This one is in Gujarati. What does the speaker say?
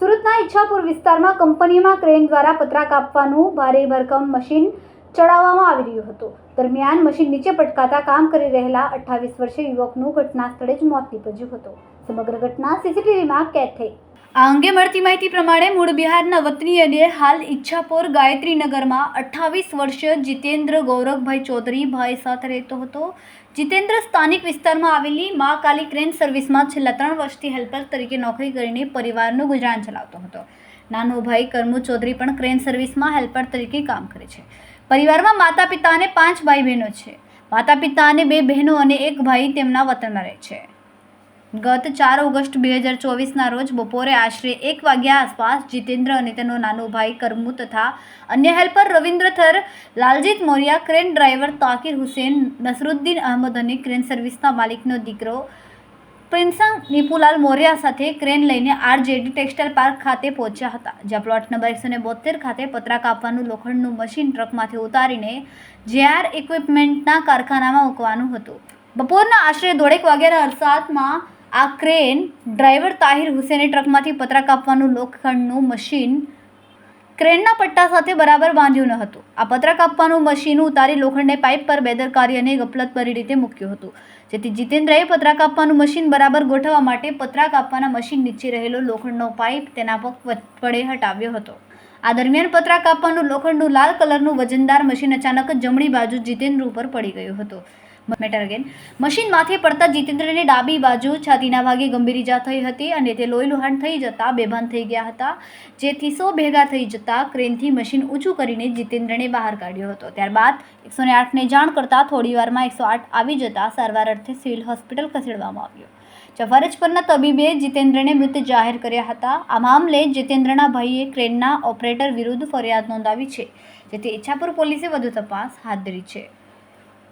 સુરતના ઈચ્છાપુર વિસ્તારમાં કંપનીમાં ક્રેન દ્વારા પતરા કાપવાનું ભારે ભરકમ મશીન ચડાવવામાં આવી રહ્યું હતું. દરમિયાન મશીન નીચે પટકાતા કામ કરી રહેલા અઠ્ઠાવીસ વર્ષીય યુવકનું ઘટના સ્થળે જ મોત નીપજ્યું હતું. સમગ્ર ઘટના સીસીટીવીમાં કેદ થઈ. આ અંગે મળતી માહિતી પ્રમાણે મૂળ બિહારના વતની અને હાલ ઈચ્છાપોર ગાયત્રીનગરમાં અઠ્ઠાવીસ વર્ષીય જીતેન્દ્ર ગૌરવભાઈ ચૌધરી ભાઈ સાથે રહેતો હતો. જીતેન્દ્ર સ્થાનિક વિસ્તારમાં આવેલી મા કાલી ક્રેન સર્વિસમાં છેલ્લા ત્રણ વર્ષથી હેલ્પર તરીકે નોકરી કરીને પરિવારનું ગુજરાન ચલાવતો હતો. નાનો ભાઈ કરમુ ચૌધરી પણ ક્રેન સર્વિસમાં હેલ્પર તરીકે કામ કરે છે. પરિવારમાં માતા પિતા અને પાંચ ભાઈ બહેનો છે. માતા પિતા અને બે બહેનો અને એક ભાઈ તેમના વતનમાં રહે છે. ગત ચાર ઓગસ્ટ બે હજાર ચોવીસના રોજ બપોરે આશરે એક વાગ્યા આસપાસ જીતેન્દ્ર અને તેનો નાનો ભાઈ કરમુ તથા અન્ય helper Ravindra Thar Laljit Moriya, crane driver Takir Hussain, Nasruddin Ahmad અને ક્રેન સર્વિસના માલિકનો દીકરો પ્રિન્સંગ નિપુલાલ મોરિયા સાથે ક્રેન લઈને આરજેડી ટેક્સટાઇલ પાર્ક ખાતે પહોંચ્યા હતા, જ્યાં પ્લોટ નંબર એકસો ને બોતેર ખાતે પતરા કાપવાનું લોખંડનું મશીન ટ્રકમાંથી ઉતારીને જેઆર ઇક્વિપમેન્ટના કારખાનામાં મૂકવાનું હતું. બપોરના આશરે દોઢેક વાગ્યાના અરસાતમાં આ ક્રેન ડ્રાઈવર તાહિર હુસેને ટ્રકમાંથી પતરા કાપવાનું લોખંડનું મશીન ક્રેનના પટ્ટા સાથે બરાબર બાંધ્યું ન હતું. આ પતરા કાપવાનું મશીન ઉતારી લોખંડને પાઇપ પર બેદરકારી અને ગફલતભરી રીતે મૂક્યું હતું. જેથી જીતેન્દ્રએ પતરા કાપવાનું મશીન બરાબર ગોઠવવા માટે પતરા કાપવાના મશીન નીચે રહેલો લોખંડનો પાઇપ તેના પગ વડે હટાવ્યો હતો. આ દરમિયાન પતરા કાપવાનું લોખંડનું લાલ કલરનું વજનદાર મશીન અચાનક જમણી બાજુ જીતેન્દ્ર ઉપર પડી ગયું હતું. મેટર અગેન મશીન માથે પડતા જીતેન્દ્રને ડાબી બાજુ છાતીના ભાગે ગંભીર ઈજા થઈ હતી અને તે લોહી લુહાણ થઈ જતા બેભાન થઈ ગયા હતા, જેથી સો ભેગા થઈ જતા ક્રેનથી મશીન ઊંચું કરીને જીતેન્દ્રને બહાર કાઢ્યો હતો. ત્યારબાદ એકસો ને આઠને જાણ કરતાં થોડીવારમાં એકસો આઠ આવી જતા સારવાર અર્થે સિવિલ હોસ્પિટલ ખસેડવામાં આવ્યો. જફરજ ફરજ પરના તબીબે જીતેન્દ્રને મૃત જાહેર કર્યા હતા. આ મામલે જીતેન્દ્રના ભાઈએ ક્રેનના ઓપરેટર વિરુદ્ધ ફરિયાદ નોંધાવી છે, જેથી ઈચ્છાપુર પોલીસે વધુ તપાસ હાથ ધરી છે.